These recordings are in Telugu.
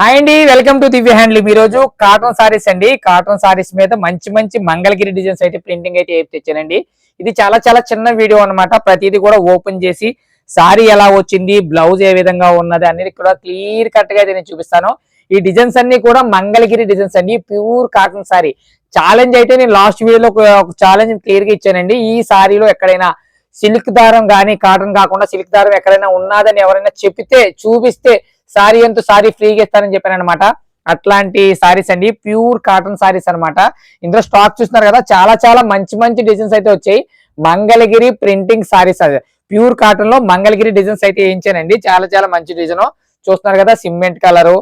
హాయ్ అండి వెల్కమ్ టు దివ్య హ్యాండ్లూమ్. ఈ రోజు కాటన్ సారీస్ అండి. కాటన్ సారీస్ మీద మంచి మంచి మంగళగిరి డిజైన్స్ అయితే ప్రింటింగ్ అయితే ఏపి తెచ్చానండి. ఇది చాలా చాలా చిన్న వీడియో అన్నమాట. ప్రతిదీ కూడా ఓపెన్ చేసి సారీ ఎలా వచ్చింది బ్లౌజ్ ఏ విధంగా ఉన్నది అనేది కూడా క్లియర్ కట్గా అయితే నేను చూపిస్తాను. ఈ డిజైన్స్ అన్ని కూడా మంగళగిరి డిజైన్స్ అండి. Pure cotton sari. ఛాలెంజ్ అయితే నేను లాస్ట్ వీడియోలో ఒక ఛాలెంజ్ క్లియర్గా ఇచ్చానండి. ఈ సారీలో ఎక్కడైనా సిల్క్ దారం కానీ కాటన్ కాకుండా సిల్క్ దారం ఎక్కడైనా ఉన్నదని ఎవరైనా చెప్తే చూపిస్తే సారీ ఎంతో సారీ ఫ్రీగా ఇస్తానని చెప్పాను అనమాట అట్లాంటి సారీస్ అండి ప్యూర్ కాటన్ సారీస్ అనమాట ఇందులో స్టాక్ చూస్తున్నారు కదా చాలా చాలా మంచి మంచి డిజైన్స్ అయితే వచ్చాయి. మంగళగిరి ప్రింటింగ్ సారీస్ అది ప్యూర్ కాటన్లో మంగళగిరి డిజైన్స్ అయితే వేయించానండి. చాలా చాలా మంచి డిజైన్ చూస్తున్నారు కదా cement colour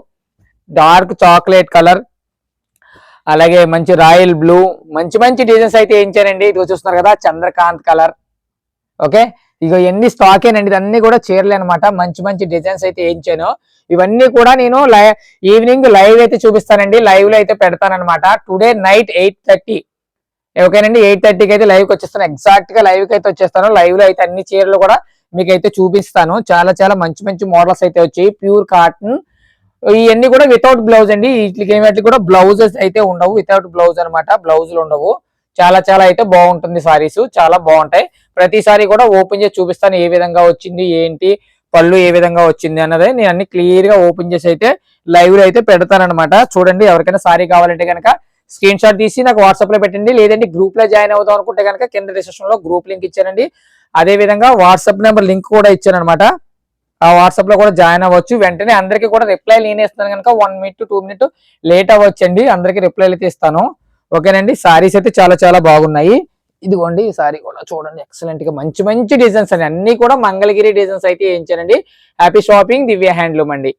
dark chocolate colour అలాగే మంచి రాయల్ బ్లూ మంచి మంచి డిజైన్స్ అయితే వేయించానండి. ఇది చూస్తున్నారు కదా చంద్రకాంత్ కలర్ ఓకే? ఇక ఎన్ని స్టాక్ ఏనండి ఇవన్నీ కూడా చీరలే అనమాట మంచి మంచి డిజైన్స్ అయితే వేయించాను ఇవన్నీ కూడా నేను ఈవినింగ్ లైవ్ అయితే చూపిస్తానండి. లైవ్లో అయితే పెడతానమాట టుడే నైట్ ఎయిట్ థర్టీ ఓకేనండి ఎయిట్ థర్టీకి అయితే లైవ్కి వచ్చేస్తాను. ఎగ్జాక్ట్గా లైవ్కి అయితే వచ్చేస్తాను. లైవ్లో అయితే అన్ని చీరలు కూడా మీకు అయితే చూపిస్తాను. చాలా చాలా మంచి మంచి మోడల్స్ అయితే వచ్చాయి. ప్యూర్ కాటన్ ఇవన్నీ కూడా వితౌట్ బ్లౌజ్ అండి. వీటికి ఏమిటి కూడా బ్లౌజెస్ అయితే ఉండవు. వితౌట్ బ్లౌజ్ అనమాట బ్లౌజులు ఉండవు. చాలా చాలా అయితే బాగుంటుంది సారీస్ చాలా బాగుంటాయి. ప్రతిసారి కూడా ఓపెన్ చేసి చూపిస్తాను ఏ విధంగా వచ్చింది ఏంటి పళ్ళు ఏ విధంగా వచ్చింది అన్నది నేను అన్ని క్లియర్గా ఓపెన్ చేసి అయితే లైవ్లో అయితే పెడతానన్నమాట. చూడండి ఎవరికైనా సారీ కావాలంటే కనుక స్క్రీన్ షాట్ తీసి నాకు వాట్సాప్లో పెట్టండి లేదంటే గ్రూప్లో జాయిన్ అవుతాం అనుకుంటే కనుక కింద డిస్క్రిప్షన్లో గ్రూప్ లింక్ ఇచ్చానండి. అదే విధంగా వాట్సాప్ నెంబర్ లింక్ కూడా ఇచ్చాను అనమాట ఆ వాట్సాప్లో కూడా జాయిన్ అవ్వచ్చు. వెంటనే అందరికీ కూడా రిప్లై నేనే ఇస్తాను కనుక one minute two minute late అవ్వచ్చండి. అందరికీ రిప్లైలు అయితే ఇస్తాను. ఓకేనండి? సారీస్ అయితే చాలా చాలా బాగున్నాయి. ఇదిగోండి ఈ సారీ కూడా చూడండి ఎక్సలెంట్గా మంచి మంచి డిజైన్స్ అండి. అన్ని కూడా మంగళగిరి డిజైన్స్ అయితే వేయించానండి హ్యాపీ షాపింగ్ దివ్య హ్యాండ్లూమ్ అండి.